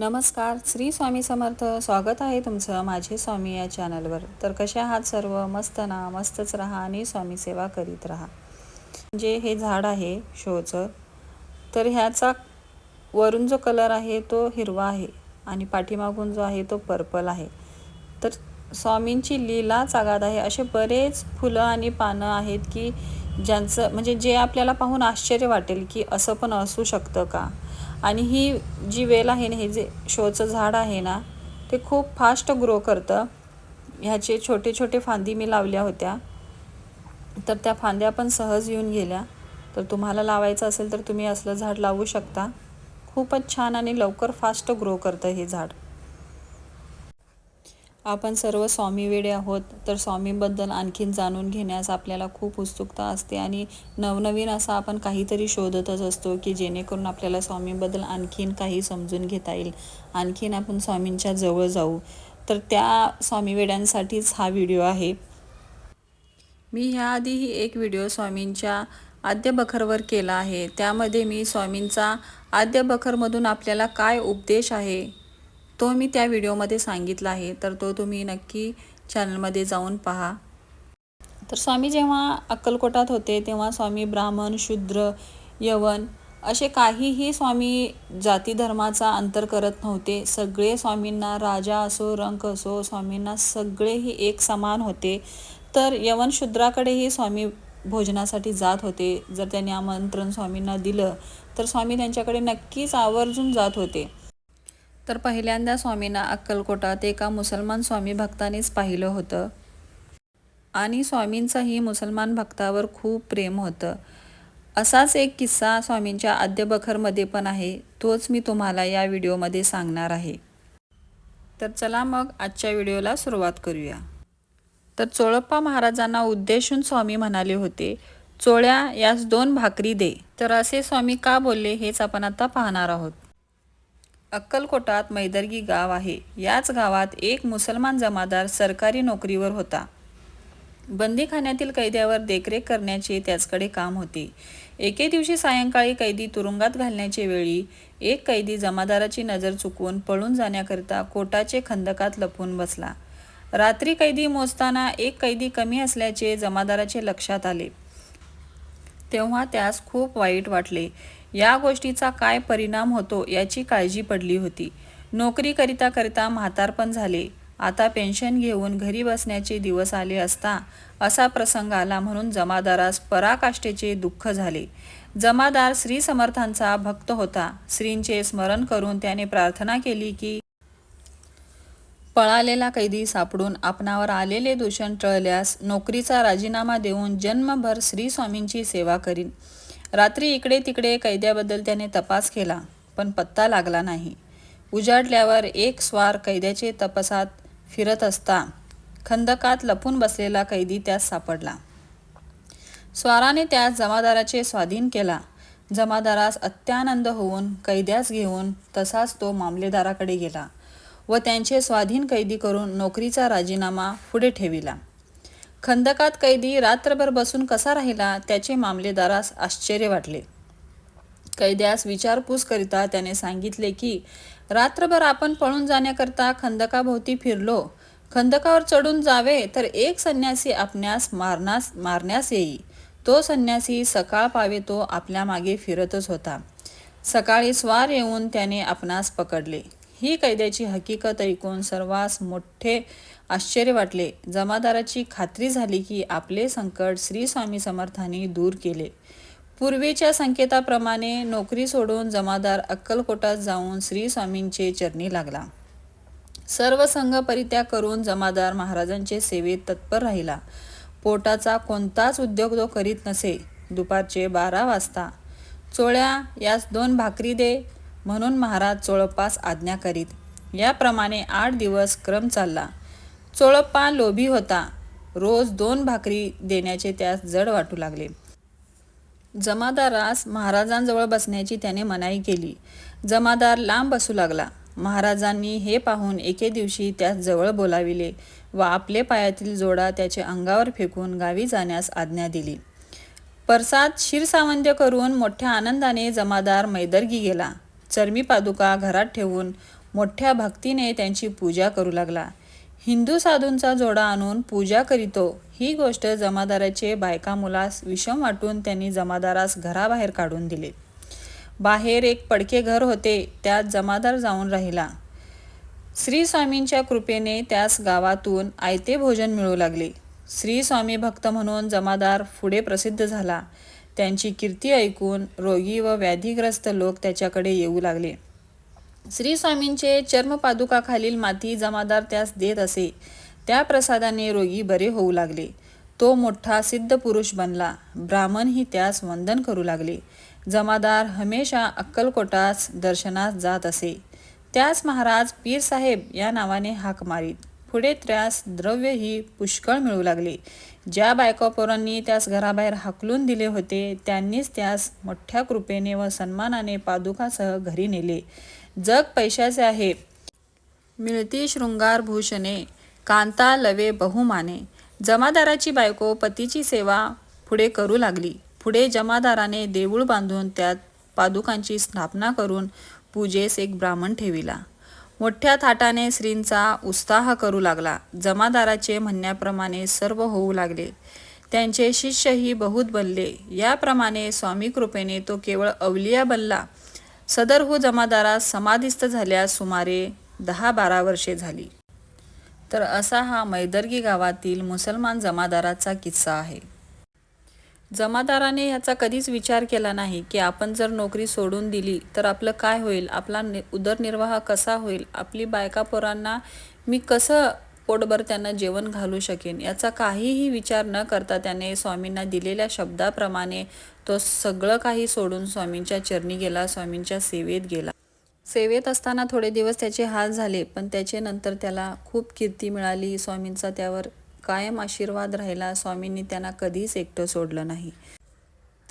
नमस्कार श्री स्वामी समर्थ. स्वागत आहे तुमचं माझे स्वामी या चॅनलवर. तर कशा आहात सर्व? मस्त ना? मस्तच राहा आणि स्वामी सेवा करीत राहा. जे म्हणजे हे झाड आहे शोचं. तर ह्याचा वरून जो कलर आहे तो हिरवा आहे आणि पाठीमागून जो आहे तो पर्पल आहे. तर स्वामींची लीलाच आगात आहे. असे बरेच फुलं आणि पानं आहेत की ज्यांचं म्हणजे जे आपल्याला पाहून आश्चर्य वाटेल की असं पण असू शकतं का? आणि ही जी वेल आहे ना हे जे शोचं झाड आहे ना ते खूप फास्ट ग्रो करतं. ह्याचे छोटे छोटे फांदी मी लावल्या होत्या. तर त्या फांद्या पण सहज येऊन गेल्या. तर तुम्हाला लावायचं असेल तर तुम्ही असलं झाड लावू शकता. खूपच छान आणि लवकर फास्ट ग्रो करतं हे झाड. आपण सर्व स्वामी वेडे आहोत तर स्वामींबद्दल आणखीन जाणून घेण्यास आपल्याला खूप उत्सुकता असते आणि नवनवीन असा आपण काहीतरी शोधतच असतो की जेणेकरून आपल्याला स्वामींबद्दल आणखीन काही समजून घेता येईल. आणखीन आपण स्वामींच्या जवळ जाऊ. तर त्या स्वामी वेड्यांसाठीच हा व्हिडिओ आहे. मी ह्याआधीही एक व्हिडिओ स्वामींच्या आद्य बखरवर केला आहे. त्यामध्ये मी स्वामींचा आद्य बखरमधून आपल्याला काय उपदेश आहे? तो मी त्या व्हिडिओमध्ये सांगितला आहे तर तो तुम्ही नक्की चॅनलमध्ये जाऊन पहा. तर स्वामी जेव्हा अक्कलकोटात होते तेव्हा स्वामी ब्राह्मण शूद्र यवन असे काहीही स्वामी जाती धर्माचा अंतर करत नव्हते. सगळे स्वामींना राजा असो रंक असो स्वामींना सगळेही एक समान होते. तर यवन शूद्राकडेही स्वामी भोजनासाठी जात होते. जर त्यांनी आमंत्रण स्वामींना दिलं तर स्वामी त्यांच्याकडे नक्कीच आवर्जून जात होते. तर पहिल्यांदा स्वामींना अक्कलकोटात एका मुसलमान स्वामी भक्तानेच पाहिलं होतं. आणि स्वामींचंही मुसलमान भक्तावर खूप प्रेम होतं. असाच एक किस्सा स्वामींच्या आद्यबखरमध्ये पण आहे. तोच मी तुम्हाला या व्हिडिओमध्ये सांगणार आहे. तर चला मग आजच्या व्हिडिओला सुरुवात करूया. तर चोळप्पा महाराजांना उद्देशून स्वामी म्हणाले होते चोळ्या यास दोन भाकरी दे. तर असे स्वामी का बोलले हेच आपण आता पाहणार आहोत. अक्कलकोटात मैदर्गी गाव आहे. याच गावात एक मुसलमान जमादार सरकारी नोकरीवर होता. बंदीखान्यातील कैद्यावर देखरेख करण्याचे त्याचकडे काम होते. एके दिवशी सायंकाळी कैदी तुरुंगात घालण्याचे वेळी एक कैदी जमादाराची नजर चुकवून पळून जाण्याकरिता कोटाचे खंदकात लपून बसला. रात्री कैदी मोजताना एक कैदी कमी असल्याचे जमादाराचे लक्षात आले. तेव्हा त्यास खूप वाईट वाटले. या गोष्टीचा काय परिणाम होतो याची काळजी पडली होती. नोकरी करिता करिता म्हातारपण झाले. आता पेन्शन घेऊन घरी बसण्याचे दिवस आले असता असा प्रसंग आला म्हणून जमादारास पराकाष्ठेचे दुःख झाले. जमादार श्री समर्थांचा भक्त होता. श्रींचे स्मरण करून त्याने प्रार्थना केली की पळालेला कैदी सापडून आपणावर आलेले दूषण टळल्यास नोकरीचा राजीनामा देऊन जन्मभर श्री स्वामींची सेवा करीन. रात्री इकडे तिकडे कैद्याबद्दल त्याने तपास केला पण पत्ता लागला नाही. उजाडल्यावर एक स्वार कैद्याचे तपासात फिरत असता खंदकात लपून बसलेला कैदी त्यास सापडला. स्वाराने त्यास जमादाराचे स्वाधीन केला. जमादारास अत्यानंद होऊन कैद्यास घेऊन तसाच तो मामलेदाराकडे गेला व त्यांचे स्वाधीन कैदी करून नोकरीचा राजीनामा पुढे ठेविला. खंदकात कैदी रात्रभर बसून कसा राहिला त्याचे मामलेदारास आश्चर्य वाटले. कैद्यास विचारपूस करिता त्याने सांगितले की रात्रभर आपण पळून जाण्याकरता खंदकाभोवती फिरलो. खंदकावर चढून जावे तर एक संन्यासी आपणास मारण्यास मारण्यास येई. तो संन्यासी सकाळ पावे तो आपल्या मागे फिरतच होता. सकाळी स्वार येऊन त्याने आपणास पकडले. ही कैद्याची हकीकत ऐकून सर्वांस मोठे आश्चर्य वाटले. जमादाराची खात्री झाली की आपले संकट श्री स्वामी समर्थांनी दूर केले. पूर्वीच्या संकेताप्रमाणे नोकरी सोडून जमादार अक्कलकोटात जाऊन श्री स्वामींचे चरणी लागला. सर्व संघ परित्याग करून जमादार महाराजांचे सेवेत तत्पर राहिला. पोटाचा कोणताच उद्योग तो करीत नसे. दुपारचे बारा वाजता. चोळ्या यास दोन भाकरी दे म्हणून महाराज चोळपास आज्ञा करीत. याप्रमाणे आठ दिवस क्रम चालला. चोळप्पा लोभी होता. रोज दोन भाकरी देण्याचे त्यास जड वाटू लागले. जमादारास महाराजांजवळ बसण्याची त्याने मनाई केली. जमादार लांब बसू लागला. महाराजांनी हे पाहून एके दिवशी त्यास जवळ बोलाविले व आपले पायातील जोडा त्याच्या अंगावर फेकून गावी जाण्यास आज्ञा दिली. परसात शिरसावंद्य करून मोठ्या आनंदाने जमादार मैदर्गी गेला. चरमी पादुका घरात ठेवून मोठ्या भक्तीने त्यांची पूजा करू लागला. हिंदू साधूंचा जोडा आणून पूजा करीतो. ही गोष्ट जमादाराचे बायका मुलास विषम वाटून त्यांनी जमादारास घराबाहेर काढून दिले. बाहेर एक पडके घर होते त्यात जमादार जाऊन राहिला. श्री स्वामींच्या कृपेने त्यास गावातून आयते भोजन मिळू लागले. श्री स्वामी भक्त म्हणून जमादार पुढे प्रसिद्ध झाला. त्यांची कीर्ती ऐकून रोगी व व्याधीग्रस्त लोक त्याच्याकडे येऊ लागले. श्री स्वामींचे चर्मपादुकाखालील माती जमादार त्यास देत असे. त्या प्रसादाने रोगी बरे होऊ लागले. तो मोठा सिद्ध पुरुष बनला. ब्राह्मणही त्यास वंदन करू लागले. जमादार हमेशा अक्कलकोटास दर्शनास जात असे. त्यास महाराज पीर साहेब या नावाने हाक मारीत. पुढे त्यास द्रव्यही पुष्कळ मिळू लागले. ज्या बायकोपोरांनी त्यास घराबाहेर हाकलून दिले होते त्यांनीच त्यास मोठ्या कृपेने व सन्मानाने पादुकासह घरी नेले. जग पैशाचे आहे. मिळती शृंगार भूषणे कांता लवे बहुमाने. जमादाराची बायको पतीची सेवा पुढे करू लागली. पुढे जमादाराने देऊळ बांधून त्यात पादुकांची स्थापना करून पूजेस एक ब्राह्मण ठेविला. मोठ्या थाटाने श्रींचा उत्साह करू लागला. जमादाराचे म्हणण्याप्रमाणे सर्व होऊ लागले. त्यांचे शिष्यही बहुत बनले याप्रमाणे स्वामी कृपेने तो केवळ अवलिया बनला सदरहू हो जमादारास समाधिस्थ झाल्यास सुमारे दहा बारा वर्षे झाली. तर असा हा मैदर्गी गावातील मुसलमान जमादाराचा किस्सा आहे. जमादाराने ह्याचा कधीच विचार केला नाही की आपण जर नोकरी सोडून दिली तर आपलं काय होईल? आपला उदरनिर्वाह कसा होईल? आपली बायका पोरांना मी कसं पोटभर त्यांना जेवण घालू शकेन. याचा काहीही विचार न करता त्याने स्वामींना दिलेल्या शब्दाप्रमाणे तो सगळं काही सोडून स्वामींच्या चरणी गेला स्वामींच्या सेवेत गेला. सेवेत असताना थोडे दिवस त्याचे हाल झाले पण त्याचे नंतर त्याला खूप कीर्ती मिळाली. स्वामींचा त्यावर कायम आशीर्वाद राहिला. स्वामींनी त्यांना कधीच एकटं सोडलं नाही.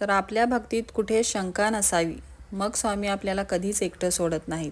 तर आपल्या भक्तीत कुठे शंका नसावी. मग स्वामी आपल्याला कधीच एकटं सोडत नाहीत.